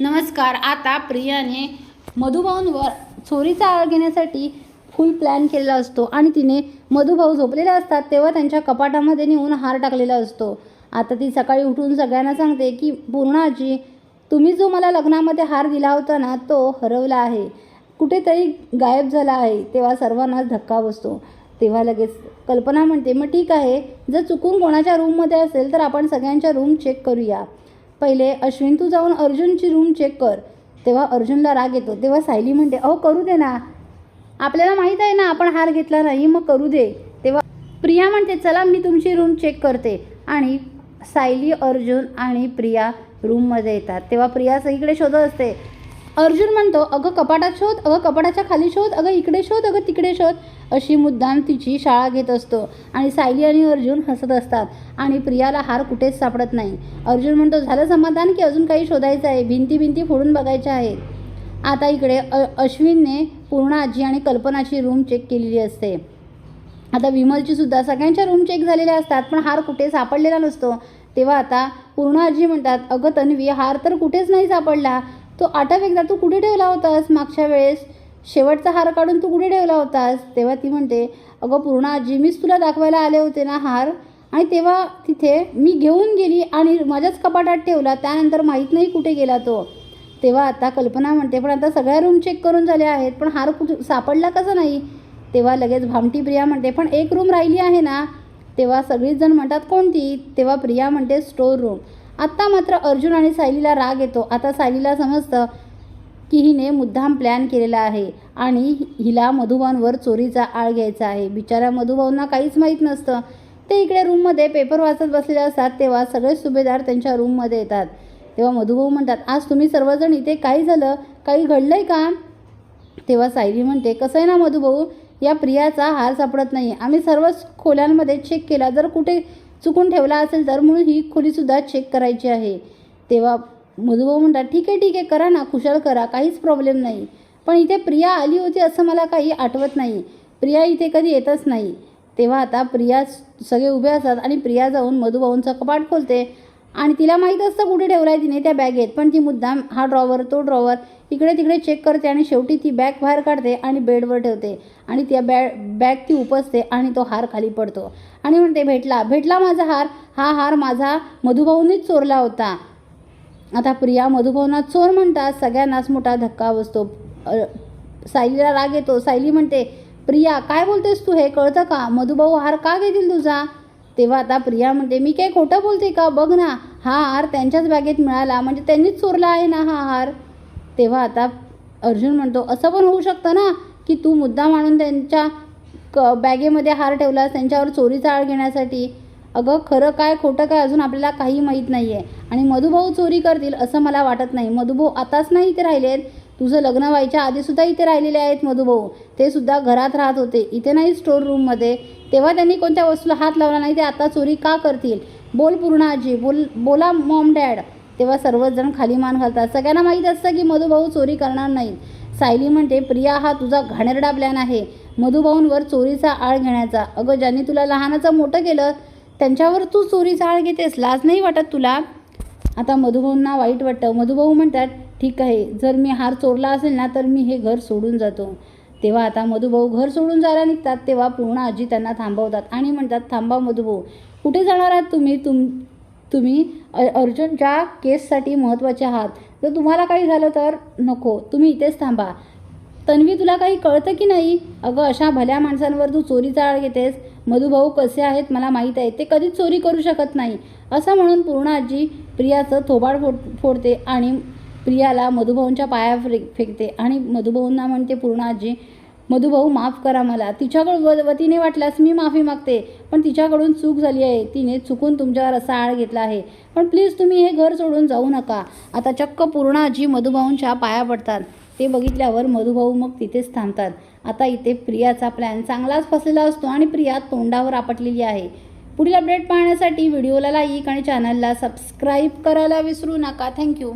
नमस्कार आता प्रियाने मधुभाऊंवर चोरीचा आळ घेण्यासाठी फुल प्लॅन केलेला असतो आणि तिने मधुभाऊ झोपलेले असतात तेव्हा त्यांच्या कपाटामध्ये नेऊन हार टाकलेला असतो. आता ती सकाळी उठून सगळ्यांना सांगते की पूर्णाजी तुम्ही जो मला लग्नामध्ये हार दिला होता ना तो हरवला आहे. कुठेतरी गायब झाला आहे. तेव्हा सर्वांनाच धक्का बसतो. तेव्हा लगेच कल्पना म्हणते मग ठीक आहे जर चुकून कोणाच्या रूममध्ये असेल तर आपण सगळ्यांच्या रूम चेक करूया. पहिले अश्विन तू जाऊन अर्जुनची रूम चेक कर. तेव्हा अर्जुनला राग येतो. तेव्हा सायली म्हणते अहो करू दे ना. आपल्याला माहीत आहे ना आपण हार घेतला नाही मग करू दे. तेव्हा प्रिया म्हणते चला मी तुमची रूम चेक करते. आणि सायली अर्जुन आणि प्रिया रूममध्ये येतात. तेव्हा प्रिया सगळीकडे शोधत असते. अर्जुन म्हणतो अगं कपाटात शोध अगं कपाटाच्या खाली शोध अगं इकडे शोध अगं तिकडे शोध अशी मुद्दाम तिची शाळा घेत असतो. आणि सायली आणि अर्जुन हसत असतात. आणि प्रियाला हार कुठेच सापडत नाही. अर्जुन म्हणतो झालं समाधान की अजून काही शोधायचं आहे? भिंती भिंती फोडून बघायच्या आहेत. आता इकडे अ अश्विनने पूर्ण आजी आणि कल्पनाची रूम चेक केलेली असते. आता विमलची सुद्धा सगळ्यांच्या रूम चेक झालेल्या असतात पण हार कुठे सापडलेला नसतो. तेव्हा आता पूर्ण आजी म्हणतात अगं तन्वी हार तर कुठेच नाही सापडला. तो आठव एकदा तू कुठे ठेवला होतास मागच्या वेळेस? शेवटचा हार काढून तू कुठे ठेवला होतास? तेव्हा ती म्हणते अगं पूर्ण आजी मीच तुला दाखवायला आले होते ना हार? आणि तेव्हा तिथे मी घेऊन गेली आणि माझ्याच कपाटात ठेवला त्यानंतर माहीत नाही कुठे गेला तो. तेव्हा आता कल्पना म्हणते पण आता सगळ्या रूम चेक करून झाल्या आहेत पण हार कुठे सापडला कसं नाही? तेव्हा लगेच भामटी प्रिया म्हणते पण एक रूम राहिली आहे ना? तेव्हा सगळीच जण म्हणतात कोणती? तेव्हा प्रिया म्हणते स्टोर रूम आत्ता मात्र अर्जुन आणि सायलीला राग येतो. आता सायलीला समजतं की हिने मुद्दाम प्लॅन केलेला आहे आणि हिला मधुभाऊंवर चोरीचा आळ घ्यायचा आहे. बिचाऱ्या मधुभाऊंना काहीच माहीत नसतं. ते इकडे रूममध्ये पेपर वाचत बसलेले असतात तेव्हा सगळे सुभेदार त्यांच्या रूममध्ये येतात. तेव्हा मधुभाऊ म्हणतात आज तुम्ही सर्वजण इथे काही झालं? काही घडलं आहे का? तेव्हा सायली म्हणते कसं आहे ना मधुभाऊ या प्रियाचा हार सापडत नाही. आम्ही सर्वच खोल्यांमध्ये चेक केला. जर कुठे चुकून ठेवला असेल तर म्हणून ही खोलीसुद्धा चेक करायची आहे. तेव्हा मधुभाऊ म्हणतात ठीक आहे ठीक आहे करा ना खुशाल करा काहीच प्रॉब्लेम नाही. पण इथे प्रिया आली होती असं मला काही आठवत नाही. प्रिया इथे कधी येतच नाही. तेव्हा आता प्रिया सगळे उभे असतात आणि प्रिया जाऊन मधुभाऊंचं कपाट खोलते. आणि तिला माहीत असतं कुठे ठेवला आहे तिने त्या बॅगेत पण ती मुद्दाम हा ड्रॉवर तो ड्रॉवर इकडे तिकडे चेक करते आणि शेवटी ती बॅग बाहेर काढते आणि बेडवर ठेवते. आणि त्या बॅ बॅग ती उपसते आणि तो हार खाली पडतो. आणि म्हणते भेटला भेटला माझा हार. हा हार माझा मधुभाऊनीच चोरला होता. आता प्रिया मधुभाऊंना चोर म्हणतात. सगळ्यांनाच मोठा धक्का बसतो. सायलीला राग येतो. सायली म्हणते प्रिया काय बोलतेस तू? हे कळतं का? मधुभाऊ हार का घेतील तुझा? तेव्हा आता प्रिया म्हणते मी काही खोटं बोलते का? बघ ना हा हार त्यांच्याच बॅगेत मिळाला म्हणजे त्यांनीच चोरला आहे ना हा हार? तेव्हा आता अर्जुन म्हणतो असं पण होऊ शकतं ना की तू मुद्दा मानून त्यांच्या क बॅगेमध्ये हार ठेवलास त्यांच्यावर चोरीचा आळ घेण्यासाठी? अगं खरं काय खोटं काय अजून आपल्याला काही माहीत नाही आहे आणि मधुभाऊ चोरी करतील असं मला वाटत नाही. मधुभाऊ आताच नाही इथे राहिले आहेत. तुझं लग्न व्हायच्या आधीसुद्धा इथे राहिलेले आहेत मधुभाऊ. ते सुद्धा घरात राहत होते. इथे नाही स्टोर रूममध्ये. तेव्हा त्यांनी कोणत्या वस्तूला हात लावला नाही ते आता चोरी का करतील? बोल पूर्ण आजी बोल बोला मॉम डॅड तेव्हा सर्वजण खाली मान घालतात. सगळ्यांना माहीत असतं की मधुभाऊ चोरी करणार नाही सायली म्हणते प्रिया हा तुझा घाणेरडा प्लॅन आहे. मधुभाऊंवर चोरीचा आळ घेण्याचा. अगं ज्यांनी तुला लहानाचं मोठं केलं त्यांच्यावर तू चोरीचा आळ घेतेस. लाज नाही वाटत तुला? आता मधुभाऊंना वाईट वाटतं. मधुभाऊ म्हणतात ठीक आहे जर मी हार चोरला असेल ना तर मी हे घर सोडून जातो. तेव्हा आता मधुभाऊ घर सोडून जायला निघतात. तेव्हा पूर्ण आजी त्यांना थांबवतात आणि म्हणतात थांबा मधुभाऊ कुठे जाणार आहात तुम्ही? तुम तुम्ही अ अर्जुनच्या केससाठी महत्त्वाचे आहात. जर तुम्हाला काही झालं तर नको तुम्ही इथेच थांबा. तन्वी तुला काही कळतं की नाही? अगं अशा भल्या माणसांवर तू चोरीचा आळ घेतेस. मधुभाऊ कसे आहेत मला माहीत आहे. ते कधीच चोरी करू शकत नाही. असं म्हणून पूर्ण आजी प्रियाचं थोबाड फोड फोडते आणि प्रियाला मधुभाऊंच्या पाया फे फेकते आणि मधुभाऊंना म्हणते पूर्णाजी मधुभाऊ माफ करा मला. तिच्याकडून व वतीने वाटल्यास मी माफी मागते पण तिच्याकडून चूक झाली आहे. तिने चुकून तुमच्यावर असा आळ घेतला आहे. पण प्लीज तुम्ही हे घर सोडून जाऊ नका. आता चक्क पूर्णाजी मधुभाऊंच्या पाया पडतात. ते बघितल्यावर मधुभाऊ मग तिथेच थांबतात. आता इथे प्रियाचा प्लॅन चांगलाच फसलेला असतो आणि प्रिया तोंडावर आपटलेली आहे. पुढील अपडेट पाहण्यासाठी व्हिडिओला लाईक आणि चॅनलला सबस्क्राईब करायला विसरू नका. थँक्यू